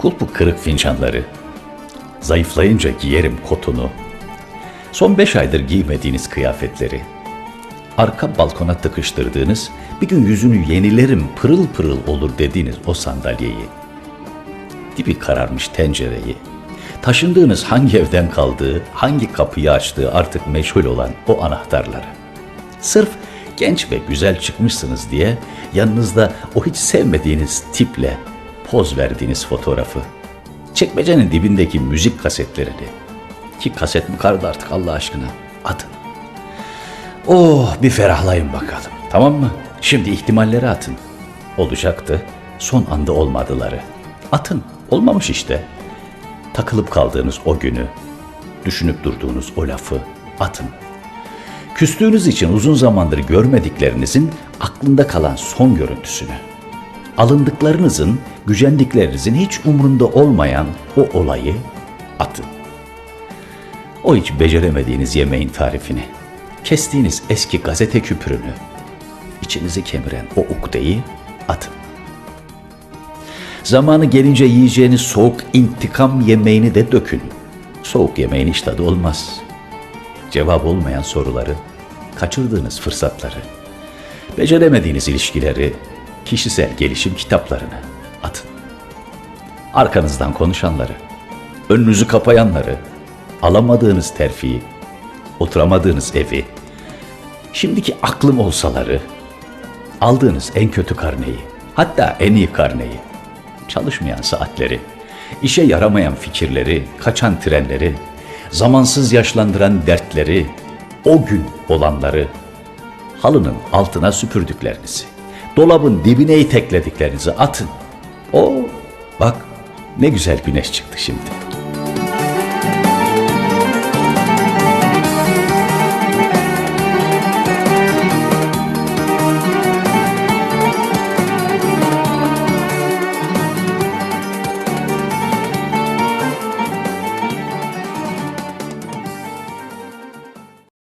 Kulpu kırık fincanları. Zayıflayınca giyerim kotunu. Son beş aydır giymediğiniz kıyafetleri. Arka balkona tıkıştırdığınız, bir gün yüzünü yenilerim pırıl pırıl olur dediğiniz o sandalyeyi. Dibi kararmış tencereyi. Taşındığınız hangi evden kaldığı, hangi kapıyı açtığı artık meşhur olan o anahtarları. Sırf genç ve güzel çıkmışsınız diye yanınızda o hiç sevmediğiniz tiple poz verdiğiniz fotoğrafı. Çekmecenin dibindeki müzik kasetlerini. Ki kaset mi kaldı artık Allah aşkına? Atın. Oh bir ferahlayın bakalım. Tamam mı? Şimdi ihtimalleri atın. Olacaktı. Son anda olmadıları. Atın. Olmamış işte. Takılıp kaldığınız o günü, düşünüp durduğunuz o lafı atın. Küstüğünüz için uzun zamandır görmediklerinizin aklında kalan son görüntüsünü. Alındıklarınızın, gücendiklerinizin hiç umrunda olmayan o olayı atın. O hiç beceremediğiniz yemeğin tarifini, kestiğiniz eski gazete küpürünü, içinizi kemiren o ukdeyi atın. Zamanı gelince yiyeceğiniz soğuk intikam yemeğini de dökün. Soğuk yemeğin hiç tadı olmaz. Cevap olmayan soruları, kaçırdığınız fırsatları, beceremediğiniz ilişkileri, kişisel gelişim kitaplarını atın. Arkanızdan konuşanları, önünüzü kapayanları, alamadığınız terfiyi, oturamadığınız evi, şimdiki aklım olsaları, aldığınız en kötü karneyi, hatta en iyi karneyi, çalışmayan saatleri, işe yaramayan fikirleri, kaçan trenleri, zamansız yaşlandıran dertleri, o gün olanları, halının altına süpürdüklerinizi, dolabın dibine iteklediklerinizi atın. O bak ne güzel güneş çıktı şimdi.''